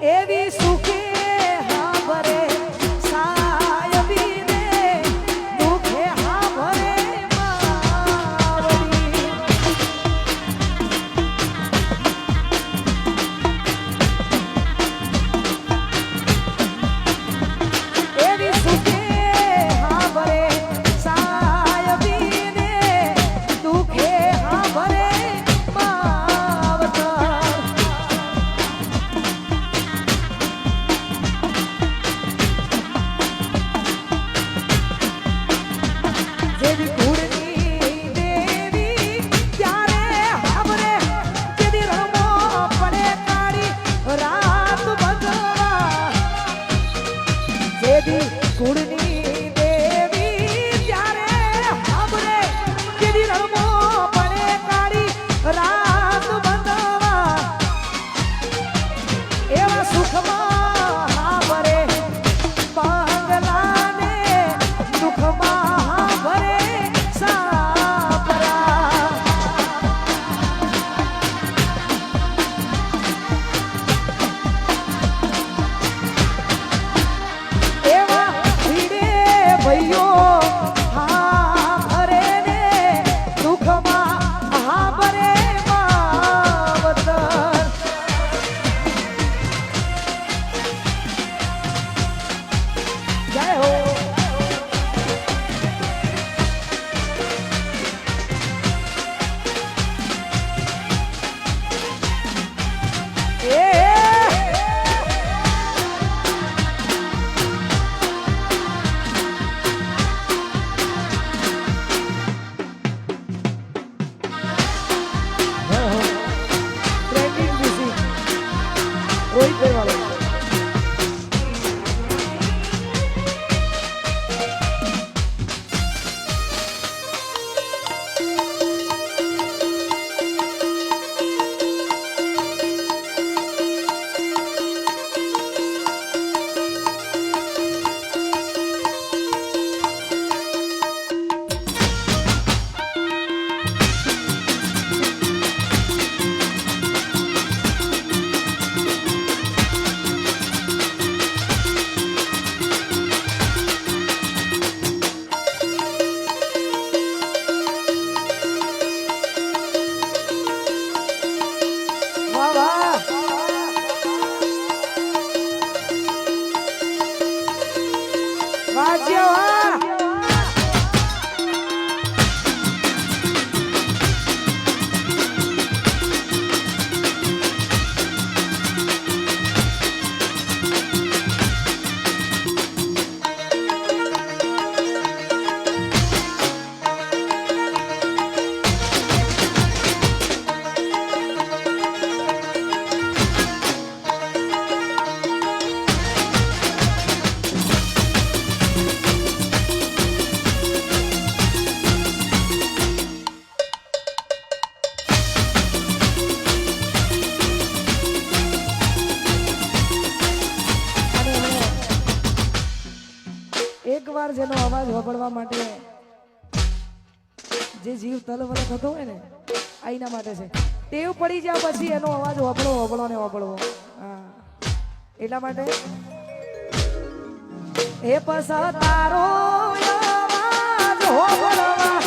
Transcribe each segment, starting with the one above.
É He visto que 阿娇啊。જેનો અવાજ હોબળવા માટે જે જીવ તલવલ થતો હોય ને, આ માટે છે. ટેવ પડી જાય પછી એનો અવાજ હોબળો હોબળો ને હોબળવો એટલા માટે હે પસા તારો હોબળવા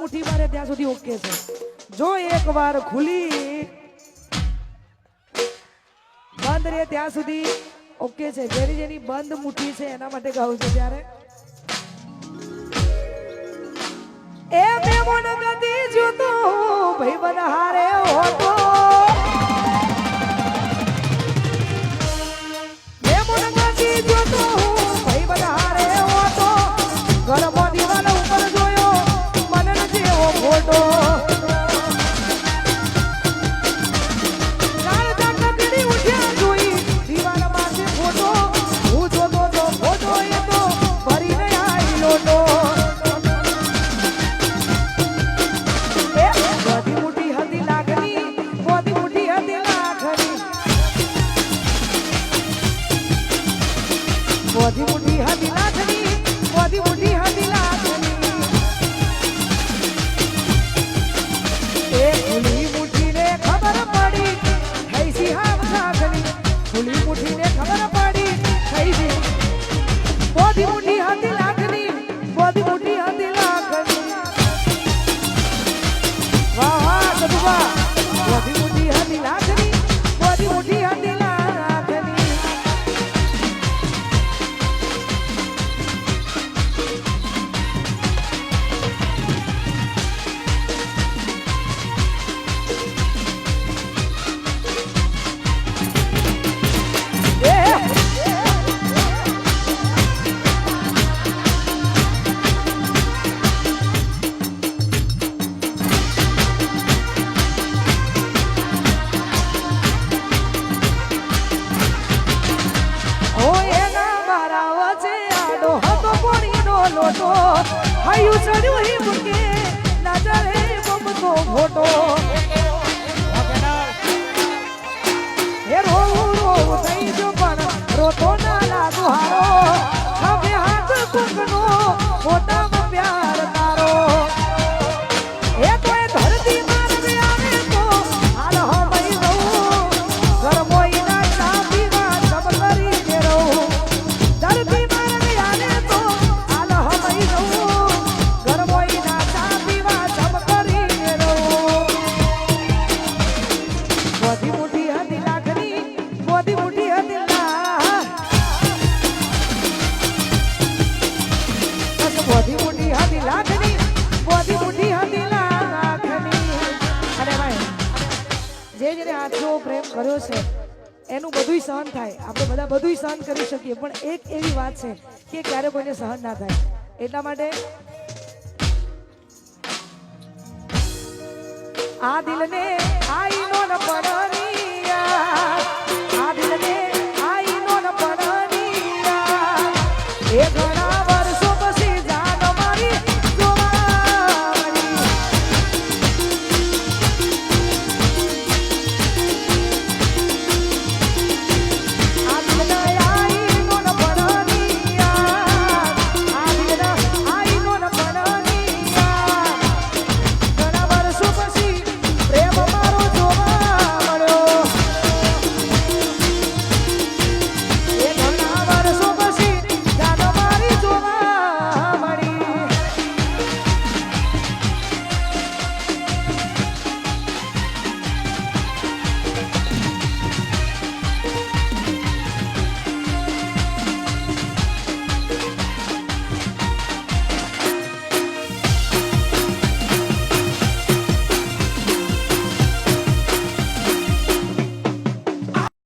મુઠ્ઠી મારે ત્યાં સુધી ઓકે છે. જો એકવાર ખુલી, બંધ રે ત્યાં સુધી ઓકે છે. જેની જેની બંધ મુઠ્ઠી છે, એના માટે ગાઉં છે ત્યારે. એ મેમોન ગતિ જોતો ભાઈ બન હારે હોતો હયું ચડ્યું હી મૂકે નાજર હે બમ તો ફોટો એનું બધુંય સહન થાય. આપણે બધા બધુંય સહન કરી શકીએ, પણ એક એવી વાત છે કે ક્યારે કોઈને સહન ના થાય. એટલા માટે આ દિલને આઈનો ન પડનિયા આ દિલને આઈનો ન